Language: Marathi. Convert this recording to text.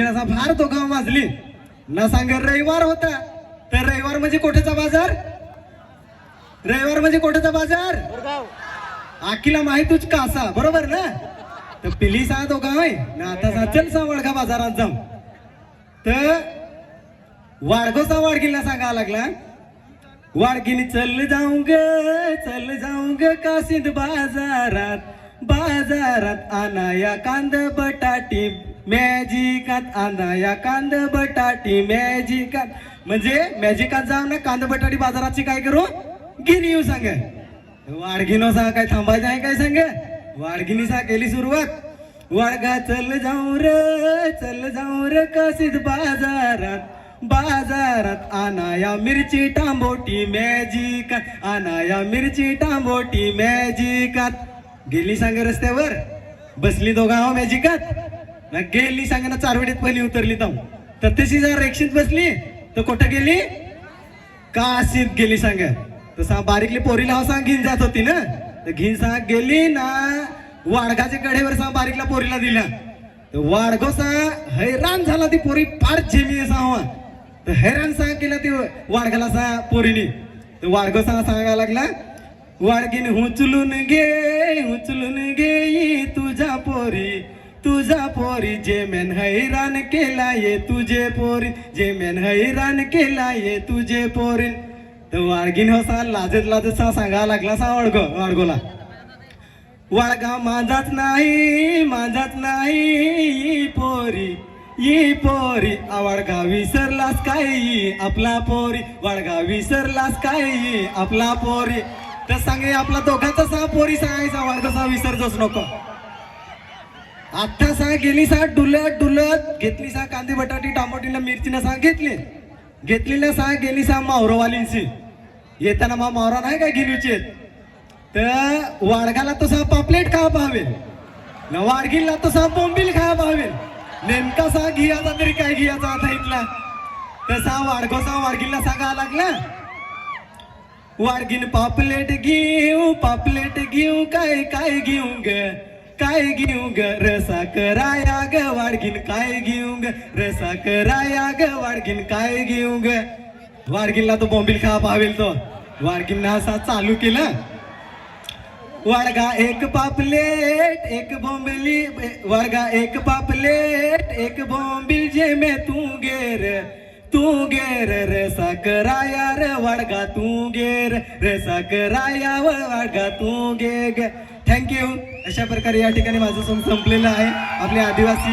नसा फार तो गाव वाजली. न सांग रविवार होता. तर रविवार म्हणजे कोठेचा बाजार? रविवार म्हणजे कोठेचा बाजार? आखीला माहितूच कासा बरोबर ना? तर पिली सा तो गाव आहे. ना आता सा चल सा वडगा बाजारात जाऊ. तर वाडगोचा वाडगीला सांगा लागला. वाडगिनी चल जाऊ ग चल जाऊ ग काशीद बाजारात. बाजारात आणाया कांद बटाटी मॅजिकात आणाया कांद बटाटी मॅजिकात. म्हणजे मॅजिकात जाऊ ना कांद बटाटी बाजाराची काय करू? गिनी येऊ सांग. वाडगिनो सा काय थांबायचं आहे काय सांग? वाडगिनी सा केली सुरुवात. वाडगा चल जाऊ र चल जाऊ र काशीद बाजारात. बाजारात आणाया मिरची टांबोटी मॅजिकात. आणाया मिरची टांबोटी मॅजिकात. गेली सांग रस्त्यावर. बसली दोघा हो मॅजिकात ना गेली सांग ना चारवडीत पहिली उतरली जाऊ तर तशी जर रेक्षीत बसली तर कुठं गेली? काशीत गेली सांग. तसा बारीकली पोरीला हो सांग घेऊन जात होती ना. तर घेऊन सांग गेली ना. वाडगाच्या कडेवर सांग बारीकला पोरीला दिला. तर वाडगो सा हैराण झाला ती पोरी फार झेमी असा तर हैराण सांग केला ती वाडगाला सा पोरीने. तर वाडगो सांग सांगायला लागला वाडगीन हुचलून घे उचलून घेई तुझा पोरी तुझा पोरी जे मेन हैराण केला ये तुझे पोरी जे मेन हैराण केला ये तुझे पोरी. तर वाडगीन हो सा लाजत लाजत सा सांगा लागला सा वाडगो वाडगोला वाळगा माझाच नाही माझाच नाही ई पोरी ई पोरी. आवडगा विसरलास काय आपला पोरी? वाळगा विसरलास काय आपला पोरी? तर सांगे आपला दोघांचा सहा पोरी सांगायचा वाडगा सा विसरतोच नको. आत्ता सहा गेली सा डुलत डुलत घेतली सा कांदे बटाटी टमाटीला मिरचीनं सहा घेतली. घेतलेल्या सहा गेली सा मावरवालींची. येताना मा मावरा नाही काय घेऊची तर वाडगाला तसा पापलेट खा पावेल न वाडगीला सहा बोंबील खा पावेल नेमका सा घियाचा तरी काय घियाचा आता इथला? तर तसा वाडगोसा वाडगीला सांगा लागला. वाडगीन पापलेट घेऊ पापलेट घेऊ काय काय घेऊ ग? काय घेऊ ग? रसा कराया ग वाडगीन काय घेऊ ग? रसा कराया ग वाडगीन काय घेऊ ग? वाडगीनला तो बॉम्बिल खा पावेल तो. वाडगीन असा चालू केलं. वाडगा एक पापलेट एक बॉम्बली वाडगा एक पापलेट एक बॉम्बिल जे मे तू गेर तू गेर रे साकराया रे वाडगा तू गेर रे साकराया व वडगा तू गे ग थँक्यू अशा प्रकारे या ठिकाणी माझं सम संपलेलं आहे. आपले आदिवासी